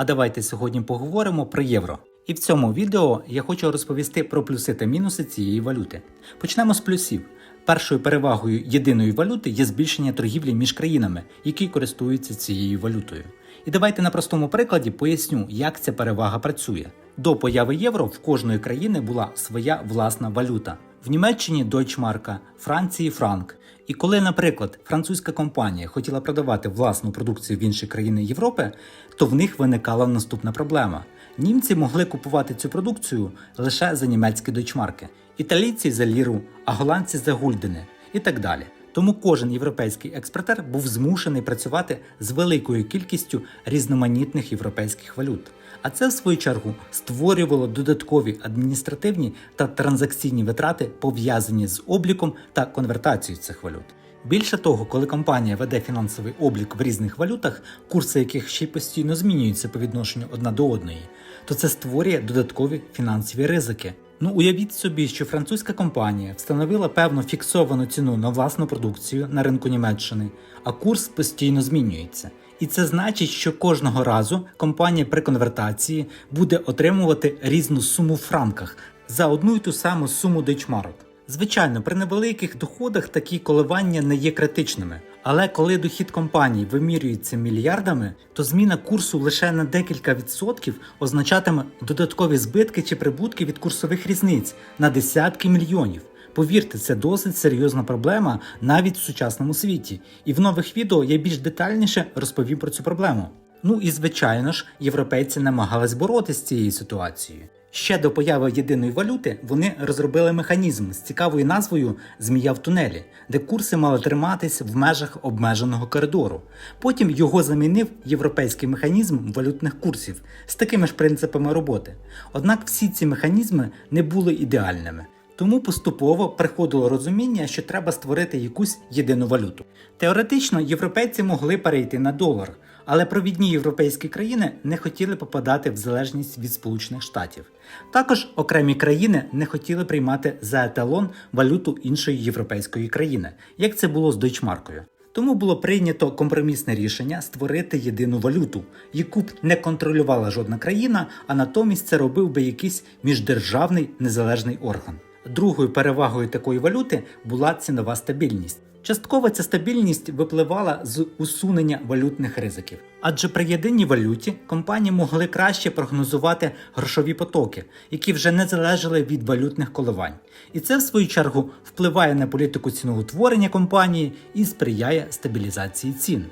А давайте сьогодні поговоримо про євро. І в цьому відео я хочу розповісти про плюси та мінуси цієї валюти. Почнемо з плюсів. Першою перевагою єдиної валюти є збільшення торгівлі між країнами, які користуються цією валютою. І давайте на простому прикладі поясню, як ця перевага працює. До появи євро в кожної країни була своя власна валюта. В Німеччині Deutschmark, Франції франк. І коли, наприклад, французька компанія хотіла продавати власну продукцію в інші країни Європи, то в них виникала наступна проблема. Німці могли купувати цю продукцію лише за німецькі дойчмарки, італійці за ліру, а голландці за гульдени і так далі. Тому кожен європейський експортер був змушений працювати з великою кількістю різноманітних європейських валют. А це, в свою чергу, створювало додаткові адміністративні та транзакційні витрати, пов'язані з обліком та конвертацією цих валют. Більше того, коли компанія веде фінансовий облік в різних валютах, курси яких ще й постійно змінюються по відношенню одна до одної, то це створює додаткові фінансові ризики. Ну уявіть собі, що французька компанія встановила певну фіксовану ціну на власну продукцію на ринку Німеччини, а курс постійно змінюється. І це значить, що кожного разу компанія при конвертації буде отримувати різну суму в франках за одну й ту саму суму дечмарок. Звичайно, при невеликих доходах такі коливання не є критичними. Але коли дохід компанії вимірюється мільярдами, то зміна курсу лише на декілька відсотків означатиме додаткові збитки чи прибутки від курсових різниць на десятки мільйонів. Повірте, це досить серйозна проблема навіть в сучасному світі. І в нових відео я більш детальніше розповім про цю проблему. Ну і звичайно ж, європейці намагались боротися з цією ситуацією. Ще до появи єдиної валюти вони розробили механізм з цікавою назвою Змія в тунелі, де курси мали триматись в межах обмеженого коридору. Потім його замінив європейський механізм валютних курсів з такими ж принципами роботи. Однак всі ці механізми не були ідеальними. Тому поступово приходило розуміння, що треба створити якусь єдину валюту. Теоретично європейці могли перейти на долар, але провідні європейські країни не хотіли попадати в залежність від Сполучених Штатів. Також окремі країни не хотіли приймати за еталон валюту іншої європейської країни, як це було з дойчмаркою. Тому було прийнято компромісне рішення створити єдину валюту, яку б не контролювала жодна країна, а натомість це робив би якийсь міждержавний незалежний орган. Другою перевагою такої валюти була цінова стабільність. Частково ця стабільність випливала з усунення валютних ризиків, адже при єдиній валюті компанії могли краще прогнозувати грошові потоки, які вже не залежали від валютних коливань. І це, в свою чергу, впливає на політику ціноутворення компанії і сприяє стабілізації цін.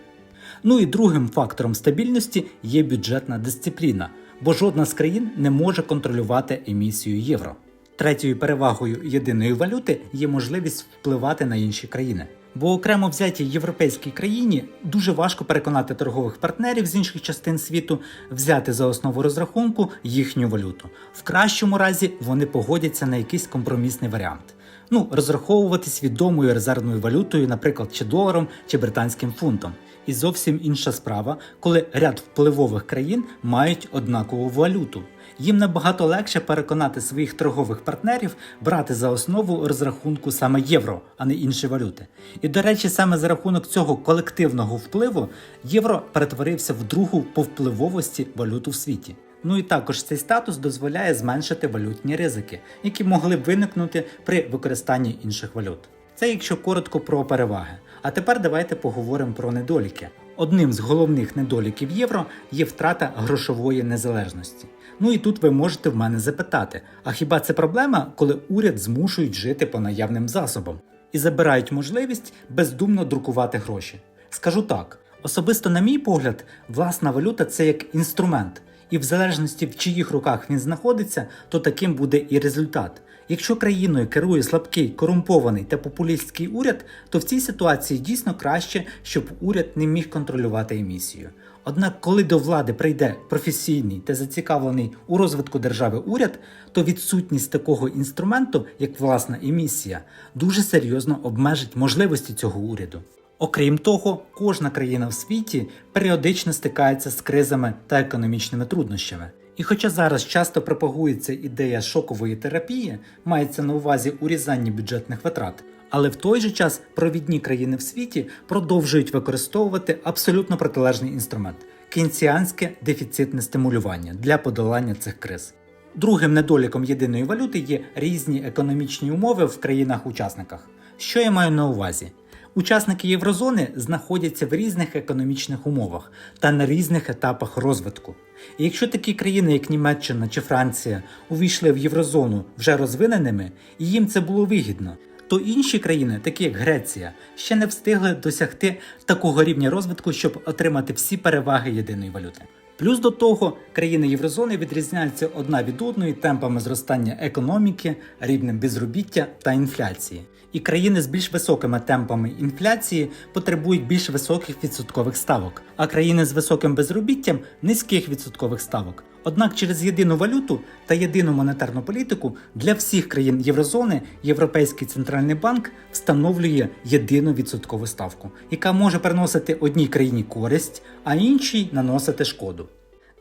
Ну і другим фактором стабільності є бюджетна дисципліна, бо жодна з країн не може контролювати емісію євро. Третьою перевагою єдиної валюти є можливість впливати на інші країни. Бо окремо взятій європейській країні дуже важко переконати торгових партнерів з інших частин світу взяти за основу розрахунку їхню валюту. В кращому разі вони погодяться на якийсь компромісний варіант. Ну, розраховуватись відомою резервною валютою, наприклад, чи доларом, чи британським фунтом. І зовсім інша справа, коли ряд впливових країн мають однакову валюту. Їм набагато легше переконати своїх торгових партнерів брати за основу розрахунку саме євро, а не інші валюти. І до речі, саме за рахунок цього колективного впливу євро перетворився в другу по впливовості валюту в світі. Ну і також цей статус дозволяє зменшити валютні ризики, які могли б виникнути при використанні інших валют. Це якщо коротко про переваги. А тепер давайте поговоримо про недоліки. Одним з головних недоліків євро є втрата грошової незалежності. Ну і тут ви можете в мене запитати: а хіба це проблема, коли уряд змушують жити по наявним засобам і забирають можливість бездумно друкувати гроші? Скажу так: особисто, на мій погляд, власна валюта це як інструмент, і в залежності в чиїх руках він знаходиться, то таким буде і результат. Якщо країною керує слабкий, корумпований та популістський уряд, то в цій ситуації дійсно краще, щоб уряд не міг контролювати емісію. Однак, коли до влади прийде професійний та зацікавлений у розвитку держави уряд, то відсутність такого інструменту, як власна емісія, дуже серйозно обмежить можливості цього уряду. Окрім того, кожна країна в світі періодично стикається з кризами та економічними труднощами. І хоча зараз часто пропагується ідея шокової терапії, мається на увазі урізання бюджетних витрат, але в той же час провідні країни в світі продовжують використовувати абсолютно протилежний інструмент кейнсіанське дефіцитне стимулювання для подолання цих криз. Другим недоліком єдиної валюти є різні економічні умови в країнах-учасниках. Що я маю на увазі? Учасники Єврозони знаходяться в різних економічних умовах та на різних етапах розвитку. І якщо такі країни, як Німеччина чи Франція, увійшли в Єврозону вже розвиненими, і їм це було вигідно, то інші країни, такі як Греція, ще не встигли досягти такого рівня розвитку, щоб отримати всі переваги єдиної валюти. Плюс до того, країни Єврозони відрізняються одна від одної темпами зростання економіки, рівнем безробіття та інфляції. І країни з більш високими темпами інфляції потребують більш високих відсоткових ставок, а країни з високим безробіттям низьких відсоткових ставок. Однак через єдину валюту та єдину монетарну політику для всіх країн Єврозони Європейський центральний банк встановлює єдину відсоткову ставку, яка може приносити одній країні користь, а іншій наносити шкоду.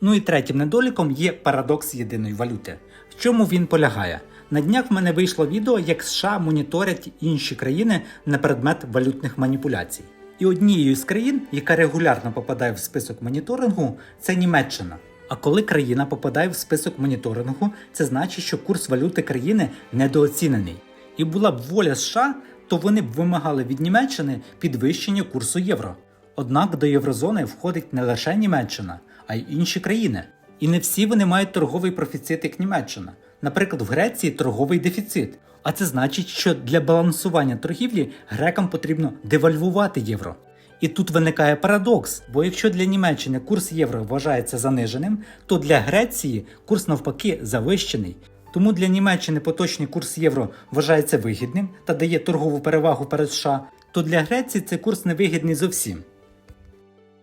Ну і третім недоліком є парадокс єдиної валюти. В чому він полягає? На днях в мене вийшло відео, як США моніторять інші країни на предмет валютних маніпуляцій. І однією з країн, яка регулярно попадає в список моніторингу, це Німеччина. А коли країна попадає в список моніторингу, це значить, що курс валюти країни недооцінений. І була б воля США, то вони б вимагали від Німеччини підвищення курсу євро. Однак до єврозони входить не лише Німеччина, а й інші країни. І не всі вони мають торговий профіцит, як Німеччина. Наприклад, в Греції торговий дефіцит. А це значить, що для балансування торгівлі грекам потрібно девальвувати євро. І тут виникає парадокс, бо якщо для Німеччини курс євро вважається заниженим, то для Греції курс навпаки завищений. Тому для Німеччини поточний курс євро вважається вигідним та дає торгову перевагу перед США, то для Греції цей курс невигідний зовсім.